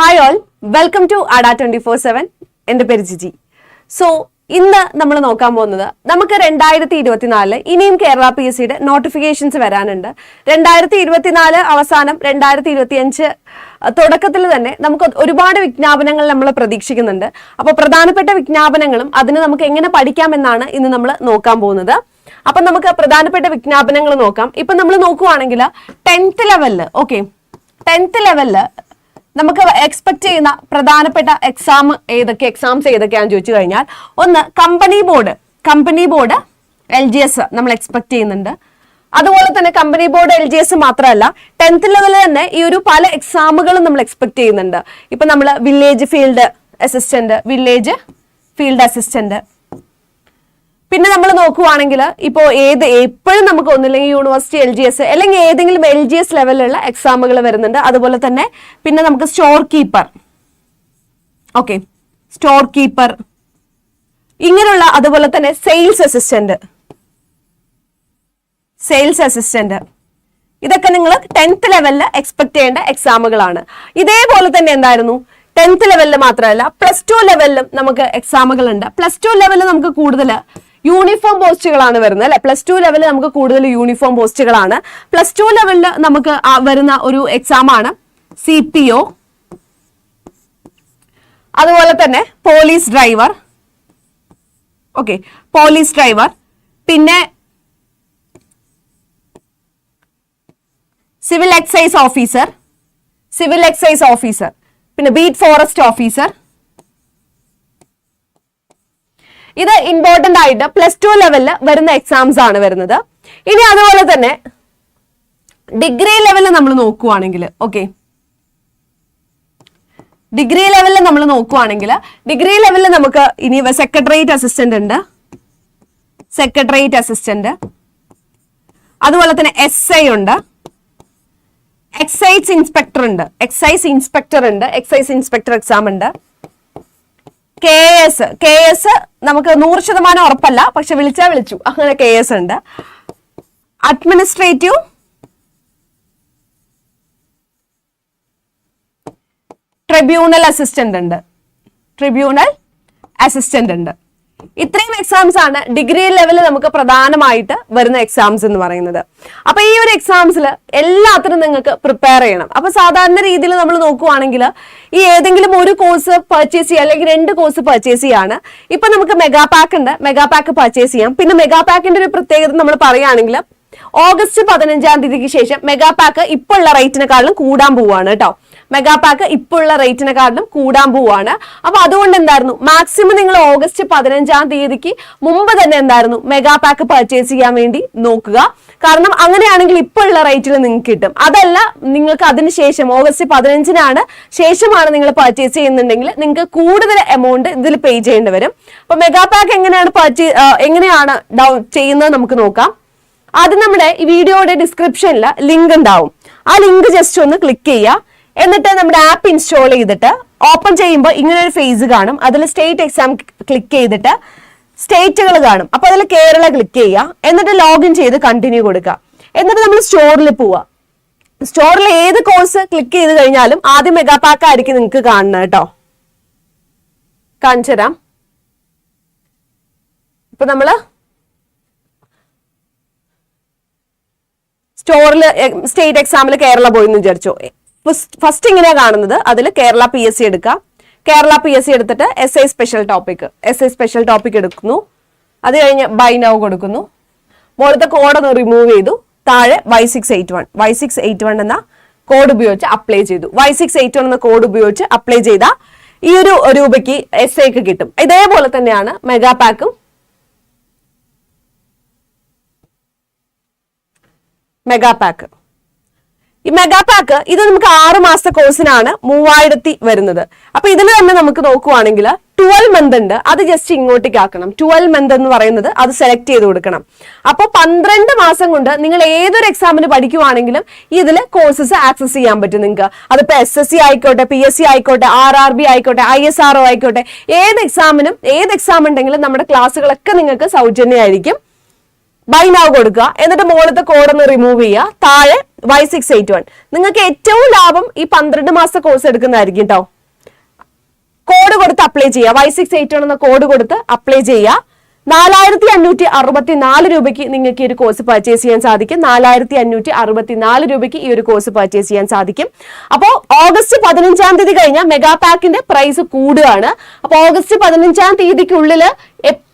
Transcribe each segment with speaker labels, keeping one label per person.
Speaker 1: Hi all welcome to Adda twenty four seven എന്റെ പേര് Jiji. So ഇന്ന് നമ്മൾ നോക്കാൻ പോകുന്നത് നമുക്ക് രണ്ടായിരത്തി ഇരുപത്തിനാലിൽ ഇനിയും കേരള പി എസ് സിയുടെ നോട്ടിഫിക്കേഷൻസ് വരാനുണ്ട്. രണ്ടായിരത്തി ഇരുപത്തിനാല് അവസാനം രണ്ടായിരത്തി ഇരുപത്തി അഞ്ച് തുടക്കത്തിൽ തന്നെ നമുക്ക് ഒരുപാട് വിജ്ഞാപനങ്ങൾ നമ്മൾ പ്രതീക്ഷിക്കുന്നുണ്ട്. അപ്പോൾ പ്രധാനപ്പെട്ട വിജ്ഞാപനങ്ങളും അതിന് നമുക്ക് എങ്ങനെ പഠിക്കാമെന്നാണ് ഇന്ന് നമ്മൾ നോക്കാൻ പോകുന്നത്. അപ്പൊ നമുക്ക് പ്രധാനപ്പെട്ട വിജ്ഞാപനങ്ങൾ നോക്കാം. ഇപ്പൊ നമ്മൾ നോക്കുവാണെങ്കിൽ ടെൻത്ത് ലെവലിൽ ഓക്കെ ടെൻത്ത് ലെവലിൽ നമുക്ക് എക്സ്പെക്ട് ചെയ്യുന്ന പ്രധാനപ്പെട്ട എക്സാം ഏതൊക്കെ എക്സാംസ് ഏതൊക്കെയാണെന്ന് ചോദിച്ചു കഴിഞ്ഞാൽ ഒന്ന് company board company board L G S നമ്മൾ എക്സ്പെക്ട് ചെയ്യുന്നുണ്ട്. അതുപോലെ തന്നെ company board L G S മാത്രമല്ല ടെൻത്ത് ലെവലിൽ തന്നെ ഈ ഒരു പല എക്സാമുകളും നമ്മൾ എക്സ്പെക്ട് ചെയ്യുന്നുണ്ട്. ഇപ്പൊ നമ്മൾ village field assistant village field assistant പിന്നെ നമ്മൾ നോക്കുവാണെങ്കിൽ ഇപ്പോൾ ഏത് എപ്പോഴും നമുക്ക് ഒന്നില്ലെങ്കിൽ യൂണിവേഴ്സിറ്റി എൽ ജി എസ് അല്ലെങ്കിൽ ഏതെങ്കിലും എൽ ജി എസ് ലെവലിലുള്ള എക്സാമുകൾ വരുന്നുണ്ട്. അതുപോലെ തന്നെ പിന്നെ നമുക്ക് store keeper okay store keeper ഇങ്ങനെയുള്ള അതുപോലെ തന്നെ സെയിൽസ് അസിസ്റ്റന്റ് സെയിൽസ് അസിസ്റ്റന്റ് ഇതൊക്കെ നിങ്ങൾ ടെൻത്ത് ലെവലിൽ എക്സ്പെക്ട് ചെയ്യേണ്ട എക്സാമുകളാണ് ഇതേപോലെ തന്നെ എന്തായിരുന്നു? ടെൻത്ത് ലെവലിൽ മാത്രമല്ല പ്ലസ് ടു ലെവലിലും നമുക്ക് എക്സാമുകൾ ഉണ്ട് പ്ലസ് ടു ലെവലിൽ നമുക്ക് കൂടുതൽ യൂണിഫോം പോസ്റ്റുകളാണ് വരുന്നത് അല്ലെ? പ്ലസ് ടു ലെവലിൽ നമുക്ക് കൂടുതൽ യൂണിഫോം പോസ്റ്റുകളാണ്. പ്ലസ് ടു ലെവലിൽ നമുക്ക് വരുന്ന ഒരു എക്സാം ആണ് സി പി ഒ അതുപോലെ തന്നെ police driver okay police driver പിന്നെ civil excise officer civil excise officer പിന്നെ ബീറ്റ് ഫോറസ്റ്റ് ഓഫീസർ ഇത് ഇമ്പോർട്ടന്റ് ആയിട്ട് പ്ലസ് ടു ലെവലിൽ വരുന്ന എക്സാംസ് ആണ് വരുന്നത്. ഇനി അതുപോലെ തന്നെ ഡിഗ്രി ലെവലിൽ നമ്മൾ നോക്കുവാണെങ്കിൽ ഓക്കെ ഡിഗ്രി ലെവലിൽ നമ്മൾ നോക്കുവാണെങ്കിൽ ഡിഗ്രി ലെവലിൽ നമുക്ക് ഇനി സെക്രട്ടേറിയറ്റ് അസിസ്റ്റന്റ് ഉണ്ട്. സെക്രട്ടേറിയറ്റ് അസിസ്റ്റന്റ് അതുപോലെ തന്നെ എസ് ഐ ഉണ്ട്. എക്സൈസ് ഇൻസ്പെക്ടർ ഉണ്ട്. എക്സൈസ് ഇൻസ്പെക്ടർ ഉണ്ട്. എക്സൈസ് ഇൻസ്പെക്ടർ എക്സാം ഉണ്ട്. കെ എസ് കെ എസ് നമുക്ക് നൂറ് ശതമാനം ഉറപ്പല്ല പക്ഷെ വിളിച്ചാൽ വിളിച്ചു. അങ്ങനെ കെ എസ് ഉണ്ട്. അഡ്മിനിസ്ട്രേറ്റീവ് ട്രിബ്യൂണൽ അസിസ്റ്റന്റ് ഉണ്ട്. ട്രിബ്യൂണൽ അസിസ്റ്റന്റ് ഉണ്ട്. ഇത്രയും എക്സാംസ് ആണ് ഡിഗ്രി ലെവലിൽ നമുക്ക് പ്രധാനമായിട്ട് വരുന്ന എക്സാംസ് എന്ന് പറയുന്നത്. അപ്പൊ ഈ ഒരു എക്സാംസിൽ എല്ലാത്തിനും നിങ്ങൾക്ക് പ്രിപ്പയർ ചെയ്യണം. അപ്പൊ സാധാരണ രീതിയിൽ നമ്മൾ നോക്കുവാണെങ്കിൽ ഈ ഏതെങ്കിലും ഒരു കോഴ്സ് പർച്ചേസ് ചെയ്യുക അല്ലെങ്കിൽ രണ്ട് കോഴ്സ് പർച്ചേസ് ചെയ്യാണ്. ഇപ്പൊ നമുക്ക് മെഗാ പാക്ക് ഉണ്ട്. മെഗാ പാക്ക് പർച്ചേസ് ചെയ്യാം. പിന്നെ മെഗാ പാക്കിന്റെ ഒരു പ്രത്യേകത നമ്മൾ പറയുകയാണെങ്കിൽ ഓഗസ്റ്റ് പതിനഞ്ചാം തീയതിക്ക് ശേഷം മെഗാ പാക്ക് ഇപ്പോൾ ഉള്ള റേറ്റിനെക്കാളും കൂടാൻ പോവാണ് കേട്ടോ. മെഗാ പാക്ക് ഉള്ള റേറ്റിനെക്കാളും കൂടാൻ പോവാണ്. അപ്പൊ അതുകൊണ്ട് എന്തായിരുന്നു? മാക്സിമം നിങ്ങൾ ഓഗസ്റ്റ് പതിനഞ്ചാം തീയതിക്ക് മുമ്പ് തന്നെ എന്തായിരുന്നു? മെഗാ പാക്ക് പർച്ചേസ് ചെയ്യാൻ വേണ്ടി നോക്കുക. കാരണം അങ്ങനെയാണെങ്കിൽ ഇപ്പോൾ ഉള്ള റേറ്റിൽ നിങ്ങൾക്ക് കിട്ടും. അതല്ല നിങ്ങൾക്ക് അതിന് ശേഷം ഓഗസ്റ്റ് പതിനഞ്ചിനാണ് ശേഷമാണ് നിങ്ങൾ പർച്ചേസ് ചെയ്യുന്നുണ്ടെങ്കിൽ നിങ്ങൾക്ക് കൂടുതൽ എമൗണ്ട് ഇതിൽ പേ ചെയ്യേണ്ടി വരും. അപ്പൊ മെഗാ പാക്ക് എങ്ങനെയാണ് പർച്ചേസ് എങ്ങനെയാണ് ഡൗൺ ചെയ്യുന്നത് നമുക്ക് നോക്കാം. ആദ്യം നമ്മുടെ ഈ വീഡിയോയുടെ ഡിസ്ക്രിപ്ഷനിൽ ലിങ്ക് ഉണ്ടാവും. ആ ലിങ്ക് ജസ്റ്റ് ഒന്ന് ക്ലിക്ക് ചെയ്യുക. എന്നിട്ട് നമ്മുടെ ആപ്പ് ഇൻസ്റ്റാൾ ചെയ്തിട്ട് ഓപ്പൺ ചെയ്യുമ്പോൾ ഇങ്ങനെ ഒരു ഫേസ് കാണും അതിൽ സ്റ്റേറ്റ് എക്സാം ക്ലിക്ക് ചെയ്തിട്ട് സ്റ്റേറ്റുകൾ കാണും. അപ്പൊ അതിൽ കേരള ക്ലിക്ക് ചെയ്യുക. എന്നിട്ട് ലോഗിൻ ചെയ്ത് കണ്ടിന്യൂ കൊടുക്കുക. എന്നിട്ട് നമ്മൾ സ്റ്റോറിൽ പോവുക. സ്റ്റോറിൽ ഏത് കോഴ്സ് ക്ലിക്ക് ചെയ്ത് കഴിഞ്ഞാലും ആദ്യം മെഗാ പാക്ക് ആയിരിക്കും നിങ്ങൾക്ക് കാണുന്നത് കേട്ടോ കാണിച്ചു തരാം. ഇപ്പൊ നമ്മൾ സ്റ്റോറിൽ സ്റ്റേറ്റ് എക്സാമിൽ കേരള പോയി എന്ന് വിചാരിച്ചു. ഫസ്റ്റ് ഇങ്ങനെയാ കാണുന്നത്? അതിൽ കേരള പി എസ് സി എടുക്കുക കേരള പി എസ് സി എടുത്തിട്ട് S I special topic S I special topic എടുക്കുന്നു. അത് കഴിഞ്ഞ് ബൈ നൗ കൊടുക്കുന്നു. മുകളിലത്തെ കോഡ് ഒന്ന് റിമൂവ് ചെയ്തു. താഴെ Y six eight one Y six eight one എന്ന കോഡ് ഉപയോഗിച്ച് അപ്ലൈ ചെയ്തു. വൈ സിക്സ് എയ്റ്റ് വൺ എന്ന കോഡ് ഉപയോഗിച്ച് അപ്ലൈ ചെയ്ത ഈ ഒരു രൂപയ്ക്ക് എസ് ഐക്ക് കിട്ടും. ഇതേപോലെ തന്നെയാണ് മെഗാ പാക്കും മെഗാ പാക്ക് ഈ മെഗാ പാക്ക് ഇത് നമുക്ക് ആറ് മാസത്തെ കോഴ്സിനാണ് മൂവായിരത്തി വരുന്നത്. അപ്പൊ ഇതിൽ തന്നെ നമുക്ക് നോക്കുവാണെങ്കിൽ ട്വൽവ് മന്ത് ഉണ്ട്. അത് ജസ്റ്റ് ഇങ്ങോട്ടേക്ക് ആക്കണം. ട്വൽവ് മന്ത് എന്ന് പറയുന്നത് അത് സെലക്ട് ചെയ്ത് കൊടുക്കണം. അപ്പോൾ പന്ത്രണ്ട് മാസം കൊണ്ട് നിങ്ങൾ ഏതൊരു എക്സാമിന് പഠിക്കുവാണെങ്കിലും ഇതിൽ കോഴ്സസ് ആക്സസ് ചെയ്യാൻ പറ്റും നിങ്ങൾക്ക്. അതിപ്പോ എസ് എസ് സി ആയിക്കോട്ടെ പി എസ് സി ആയിക്കോട്ടെ ആർ ആർ ബി ആയിക്കോട്ടെ ഐ എസ് ആർ ഒ ആയിക്കോട്ടെ ഏത് എക്സാമിനും ഏത് എക്സാം ഉണ്ടെങ്കിലും നമ്മുടെ ക്ലാസ്സുകളൊക്കെ നിങ്ങൾക്ക് സൗജന്യമായിരിക്കും. ബൈ നാവ് കൊടുക്കുക. എന്നിട്ട് മുകളിലത്തെ കോഡ് ഒന്ന് റിമൂവ് ചെയ്യുക. താഴെ വൈ സിക്സ് എയ്റ്റ് വൺ നിങ്ങൾക്ക് ഏറ്റവും ലാഭം ഈ പന്ത്രണ്ട് മാസത്തെ കോഴ്സ് എടുക്കുന്നതായിരിക്കും കേട്ടോ കോഡ് കൊടുത്ത് അപ്ലൈ ചെയ്യുക. വൈ സിക്സ് എയ്റ്റ് വൺ എന്ന കോഡ് കൊടുത്ത് അപ്ലൈ ചെയ്യുക. നാലായിരത്തി അഞ്ഞൂറ്റി അറുപത്തി നാല് രൂപയ്ക്ക് നിങ്ങൾക്ക് ഈ ഒരു കോഴ്സ് പർച്ചേസ് ചെയ്യാൻ സാധിക്കും. നാലായിരത്തി അഞ്ഞൂറ്റി അറുപത്തി നാല് രൂപയ്ക്ക് ഈ ഒരു കോഴ്സ് പർച്ചേസ് ചെയ്യാൻ സാധിക്കും. അപ്പോൾ ഓഗസ്റ്റ് പതിനഞ്ചാം തീയതി കഴിഞ്ഞാൽ മെഗാ പാക്കിന്റെ പ്രൈസ് കൂടുകയാണ്. അപ്പോൾ ഓഗസ്റ്റ് പതിനഞ്ചാം തീയതിക്കുള്ളിൽ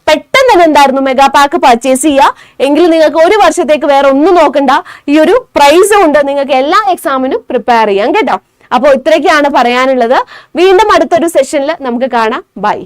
Speaker 1: പെട്ടെന്ന് തന്നെ എന്തായിരുന്നു മെഗാ പാക്ക് പർച്ചേസ് ചെയ്യുക എങ്കിൽ നിങ്ങൾക്ക് ഒരു വർഷത്തേക്ക് വേറെ ഒന്നും നോക്കണ്ട. ഈ ഒരു പ്രൈസ് കൊണ്ട് നിങ്ങൾക്ക് എല്ലാ എക്സാമിനും പ്രിപ്പയർ ചെയ്യാം കേട്ടോ. അപ്പോൾ ഇത്രയൊക്കെയാണ് പറയാനുള്ളത്. വീണ്ടും അടുത്തൊരു സെഷനിൽ നമുക്ക് കാണാം. ബൈ